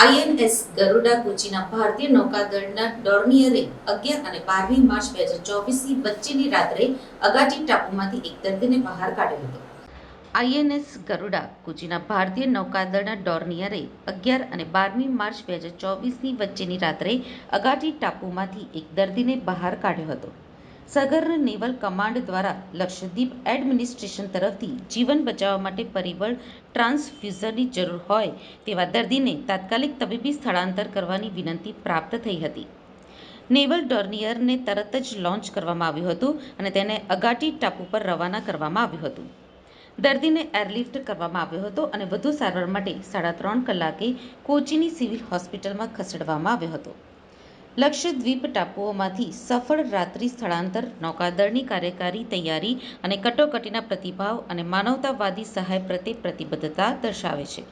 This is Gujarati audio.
આઈએનએસ ગરુડા કોચીના ભારતીય નૌકાદળના ડોર્નિયરે અગિયાર અને બારમી માર્ચ બે હજાર ચોવીસની વચ્ચેની રાત્રે અગાટી ટાપુમાંથી એક દર્દીને બહાર કાઢ્યો હતો. આઈએનએસ ગરુડા કોચીના ભારતીય નૌકાદળના ડોર્નિયરે અગિયાર અને બારમી માર્ચ બે હજાર ચોવીસની વચ્ચેની રાત્રે અગાટી ટાપુમાંથી એક દર્દીને બહાર કાઢ્યો હતો. સગર્ન નેવલ કમાન્ડ દ્વારા લક્ષદ્વીપ એડમિનિસ્ટ્રેશન તરફથી જીવન બચાવવા માટે પરિબળ ટ્રાન્સફ્યુઝનની જરૂર હોય તેવા દર્દીને તાત્કાલિક તબીબી સ્થળાંતર કરવાની વિનંતી પ્રાપ્ત થઈ હતી. નેવલ ડોર્નિયરને તરત જ લોન્ચ કરવામાં આવ્યું હતું અને તેને અગાટી ટાપુ પર રવાના કરવામાં આવ્યું હતું. દર્દીને એરલિફ્ટ કરવામાં આવ્યો હતો અને વધુ સારવાર માટે સાડા ત્રણ કલાકે કોચીની સિવિલ હોસ્પિટલમાં ખસેડવામાં આવ્યો હતો. લક્ષદ્વીપ ટાપુઓમાંથી સફળ રાત્રિ સ્થળાંતર, નૌકાદળની કાર્યકારી તૈયારી અને કટોકટીના પ્રતિભાવ અને માનવતાવાદી સહાય પ્રત્યે પ્રતિબદ્ધતા દર્શાવે છે.